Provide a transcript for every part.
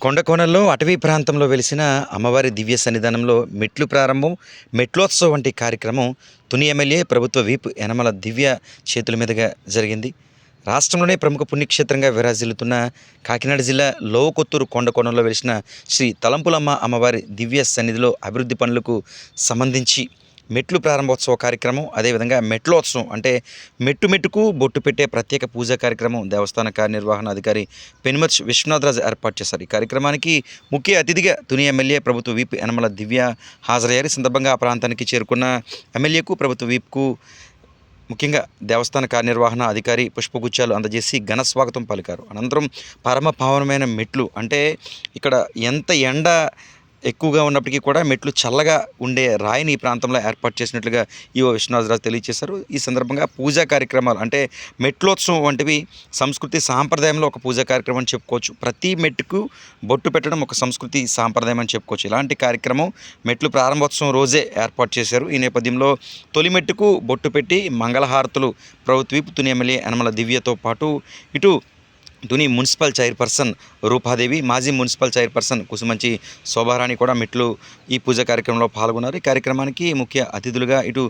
కొండకోణంలో అటవీ ప్రాంతంలో వెలిసిన అమ్మవారి దివ్య సన్నిధానంలో మెట్లు ప్రారంభం మెట్లోత్సవం వంటి కార్యక్రమం తుని ఎమ్మెల్యే ప్రభుత్వ వీప్ యనమల దివ్య చేతుల మీదుగా జరిగింది. రాష్ట్రంలోనే ప్రముఖ పుణ్యక్షేత్రంగా విరాజిల్లుతున్న కాకినాడ జిల్లా లోవకొత్తూరు కొండకోణంలో వెలిసిన శ్రీ తలంపులమ్మ అమ్మవారి దివ్య సన్నిధిలో అభివృద్ధి పనులకు సంబంధించి మెట్లు ప్రారంభోత్సవ కార్యక్రమం అదేవిధంగా మెట్లోత్సవం అంటే మెట్టు మెట్టుకు బొట్టు పెట్టే ప్రత్యేక పూజా కార్యక్రమం దేవస్థాన కార్యనిర్వహణ అధికారి పెనుమర్చి విశ్వనాథరాజు ఏర్పాటు చేశారు. ఈ కార్యక్రమానికి ముఖ్య అతిథిగా తుని ఎమ్మెల్యే ప్రభుత్వ వీప్ యనమల దివ్య హాజరయ్యారు. సందర్భంగా ఆ ప్రాంతానికి చేరుకున్న ఎమ్మెల్యేకు ప్రభుత్వ వీప్కు ముఖ్యంగా దేవస్థాన కార్యనిర్వహణ అధికారి పుష్పగుచ్చాలు అందజేసి ఘన స్వాగతం పలికారు. అనంతరం పరమ పావనమైన మెట్లు అంటే ఇక్కడ ఎంత ఎండ ఎక్కువగా ఉన్నప్పటికీ కూడా మెట్లు చల్లగా ఉండే రాయిని ఈ ప్రాంతంలో ఏర్పాటు చేసినట్లుగా ఈవో విశ్వనాథరాజు తెలియజేశారు. ఈ సందర్భంగా పూజా కార్యక్రమాలు అంటే మెట్లోత్సవం వంటివి సంస్కృతి సాంప్రదాయంలో ఒక పూజా కార్యక్రమం అని చెప్పుకోవచ్చు. ప్రతి మెట్టుకు బొట్టు పెట్టడం ఒక సంస్కృతి సాంప్రదాయం అని చెప్పుకోవచ్చు. ఇలాంటి కార్యక్రమం మెట్లు ప్రారంభోత్సవం రోజే ఏర్పాటు చేశారు. ఈ నేపథ్యంలో తొలి మెట్టుకు బొట్టు పెట్టి మంగళహారతులు ప్రభుత్వీపు తుని ఎమ్మెల్యే యనమల దివ్యతో పాటు ఇటు దుని మున్సిపల్ చైర్పర్సన్ రూపాదేవి మాజీ మున్సిపల్ చైర్పర్సన్ కుసుమంచి శోభారాణి కూడా మెట్లు ఈ పూజ కార్యక్రమంలో పాల్గొన్నారు. ఈ కార్యక్రమానికి ముఖ్య అతిథులుగా ఇటు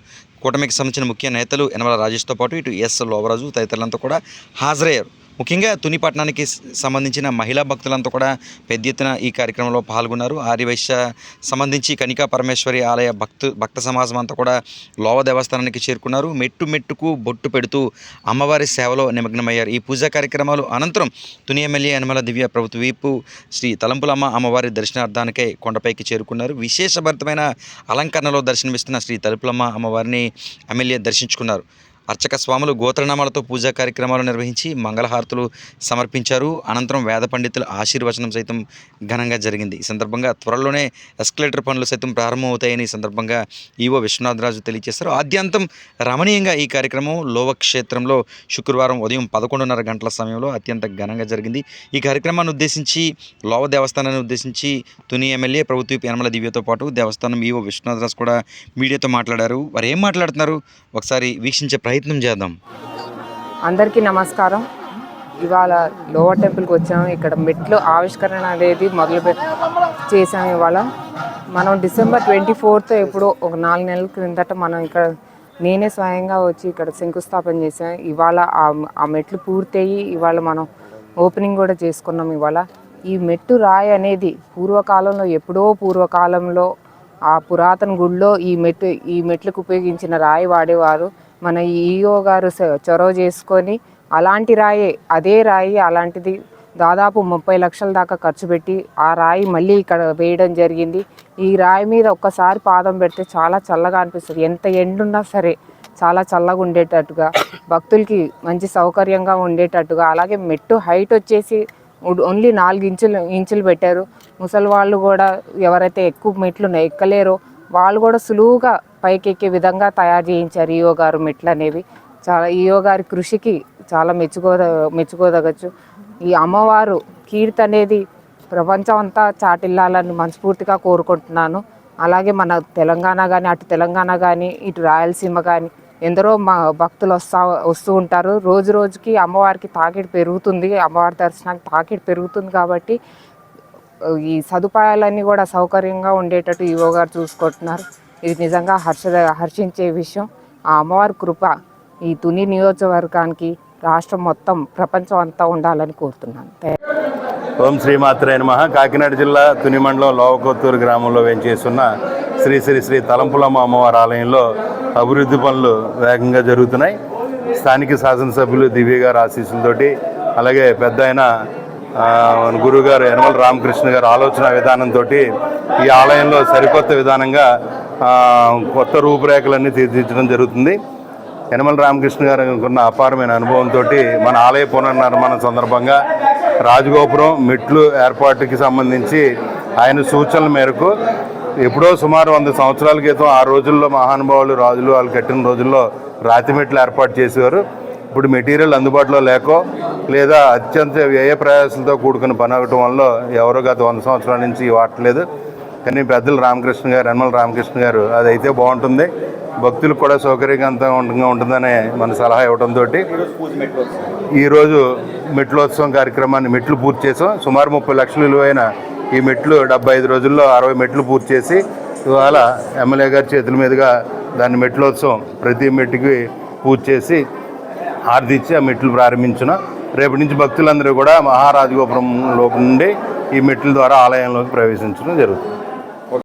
కూటమికి సంబంధించిన ముఖ్య నేతలు యనమల రాజేష్తో పాటు ఇటు ఎస్ లోవరాజు తదితరులంతా కూడా హాజరయ్యారు. ముఖ్యంగా తుని పట్టణానికి సంబంధించిన మహిళా భక్తులంతా కూడా పెద్ద ఎత్తున ఈ కార్యక్రమంలో పాల్గొన్నారు. ఆర్యవైశ్య సంబంధించి కనికా పరమేశ్వరి ఆలయ భక్తు భక్త సమాజం అంతా కూడా లోవ దేవస్థానానికి చేరుకున్నారు. మెట్టు మెట్టుకు బొట్టు పెడుతూ అమ్మవారి సేవలో నిమగ్నమయ్యారు. ఈ పూజా కార్యక్రమాలు అనంతరం తుని ఎమ్మెల్యే యనమల దివ్య ప్రభుత్వ వీపు శ్రీ తలంపులమ్మ అమ్మవారి దర్శనార్థానికై కొండపైకి చేరుకున్నారు. విశేషభరితమైన అలంకరణలో దర్శనమిస్తున్న శ్రీ తలుపులమ్మ అమ్మవారిని ఎమ్మెల్యే దర్శించుకున్నారు. అర్చక స్వాములు గోత్రనామాలతో పూజా కార్యక్రమాలు నిర్వహించి మంగళహారతులు సమర్పించారు. అనంతరం వేద పండితుల ఆశీర్వచనం సైతం ఘనంగా జరిగింది. ఈ సందర్భంగా త్వరలోనే ఎస్కలేటర్ పనులు సైతం ప్రారంభమవుతాయని ఈ సందర్భంగా ఈవో విశ్వనాథరాజు తెలియజేశారు. ఆద్యంతం రమణీయంగా ఈ కార్యక్రమం లోవ క్షేత్రంలో శుక్రవారం ఉదయం పదకొండున్నర గంటల సమయంలో అత్యంత ఘనంగా జరిగింది. ఈ కార్యక్రమాన్ని ఉద్దేశించి లోవ దేవస్థానాన్ని ఉద్దేశించి తుని ఎమ్మెల్యే ప్రభుత్వ యనమల దివ్యతో పాటు దేవస్థానం ఈవో విశ్వనాథరాజు కూడా మీడియాతో మాట్లాడారు. వారు ఏం మాట్లాడుతున్నారు? ఒకసారి వీక్షించే ప్రయత్నం చేద్దాం. అందరికీ నమస్కారం. ఇవాళ లోవర్ టెంపుల్కి వచ్చాము ఇక్కడ మెట్లు ఆవిష్కరణ అనేది మొదలు చేసాము ఇవాళ. మనం డిసెంబర్ ట్వంటీ ఫోర్త్ ఎప్పుడో ఒక నాలుగు నెలల క్రిందట మనం ఇక్కడ నేనే స్వయంగా వచ్చి ఇక్కడ శంకుస్థాపన చేసాం ఇవాళ ఆ- ఆ మెట్లు పూర్తయి ఇవాళ మనం ఓపెనింగ్ కూడా చేసుకున్నాం ఇవాళ. ఈ మెట్టు రాయి అనేది పూర్వకాలంలో ఎప్పుడో పూర్వకాలంలో ఆ పురాతన గుడిలో ఈ మెట్టు ఈ మెట్లకు ఉపయోగించిన రాయి వాడేవారు. మన ఈఓ గారు చొరవ చేసుకొని అలాంటి రాయి అదే రాయి అలాంటిది దాదాపు ముప్పై లక్షల దాకా ఖర్చు పెట్టి ఆ రాయి మళ్ళీ ఇక్కడ వేయడం జరిగింది. ఈ రాయి మీద ఒక్కసారి పాదం పెడితే చాలా చల్లగా అనిపిస్తుంది. ఎంత ఎండున్నా సరే చాలా చల్లగా ఉండేటట్టుగా భక్తులకి మంచి సౌకర్యంగా ఉండేటట్టుగా. అలాగే మెట్టు హైట్ వచ్చేసి ఓన్లీ నాలుగు ఇంచులు ఇంచులు పెట్టారు. ముసలి వాళ్ళు కూడా ఎవరైతే ఎక్కువ మెట్లు ఎక్కలేరో వాళ్ళు కూడా సులువుగా పైకి ఎక్కే విధంగా తయారు చేయించారు ఈఓ గారు మెట్లు అనేవి చాలా ఈఓ గారి కృషికి చాలా మెచ్చుకోద మెచ్చుకోదగచ్చు. ఈ అమ్మవారు కీర్తి అనేది ప్రపంచం అంతా చాటిల్లాలని మనస్ఫూర్తిగా కోరుకుంటున్నాను. అలాగే మన తెలంగాణ కానీ అటు తెలంగాణ కానీ ఇటు రాయలసీమ కానీ ఎందరో మా భక్తులు వస్తా వస్తూ ఉంటారు. రోజు రోజుకి అమ్మవారికి తాకిడి పెరుగుతుంది. అమ్మవారి దర్శనానికి తాకిడి పెరుగుతుంది కాబట్టి ఈ సదుపాయాలన్నీ కూడా సౌకర్యంగా ఉండేటట్టు ఈవో గారు చూసుకుంటున్నారు. ఇది నిజంగా హర్ష హర్షించే విషయం. ఆ అమ్మవారి కృప ఈ తుని నియోజకవర్గానికి రాష్ట్రం మొత్తం ప్రపంచం అంతా ఉండాలని కోరుతున్నాను. ఓం శ్రీమాత్రే నమ. కాకినాడ జిల్లా తుని మండలం లోవకొత్తూరు గ్రామంలో వేంచేస్తున్న శ్రీ శ్రీ శ్రీ తలంపులమ్మ అమ్మవారి ఆలయంలో అభివృద్ధి పనులు వేగంగా జరుగుతున్నాయి. స్థానిక శాసనసభ్యులు దివ్య గారు ఆశీస్సులతోటి అలాగే పెద్ద ఆయన ఆ, గురువుగారు యనమల రామకృష్ణ గారు ఆలోచన విధానంతో ఈ ఆలయంలో సరికొత్త విధానంగా కొత్త రూపురేఖలన్నీ తీర్చిదిద్దడం జరుగుతుంది. యనమల రామకృష్ణ గారు ఉన్న అపారమైన అనుభవంతో మన ఆలయ పునర్నిర్మాణం సందర్భంగా రాజగోపురం మెట్లు ఏర్పాటుకి సంబంధించి ఆయన సూచనల మేరకు ఎప్పుడో సుమారు వంద సంవత్సరాల క్రితం ఆ రోజుల్లో మహానుభావులు రాజులు వాళ్ళు కట్టిన రోజుల్లో రాతి మెట్లు ఏర్పాటు చేసేవారు. ఇప్పుడు మెటీరియల్ అందుబాటులో లేకో లేదా అత్యంత వ్యయ ప్రయాసంతో కూడుకున్న పని అవటం వల్ల ఎవరో గత వంద సంవత్సరాల నుంచి వాడలేదు కానీ పెద్దలు రామకృష్ణ గారు అన్మల రామకృష్ణ గారు అది అయితే బాగుంటుంది. భక్తులకు కూడా సౌకర్యవంతంగా ఉంటుందనే మన సలహా ఇవ్వడంతో ఈరోజు మెట్లోత్సవం కార్యక్రమాన్ని మెట్లు పూర్తి చేసాం. సుమారు ముప్పై లక్షల విలువైన ఈ మెట్లు డెబ్బై ఐదు రోజుల్లో అరవై మెట్లు పూర్తి చేసి ఇవాళ ఎమ్మెల్యే గారి చేతుల మీదుగా దాన్ని మెట్లోత్సవం ప్రతి మెట్టుకి పూజ చేసి ఆర్దించి ఆ మెట్లు ప్రారంభించిన. రేపటి నుంచి భక్తులందరూ కూడా మహారాజగోపురం లోపు నుండి ఈ మెట్ల ద్వారా ఆలయంలోకి ప్రవేశించడం జరుగుతుంది.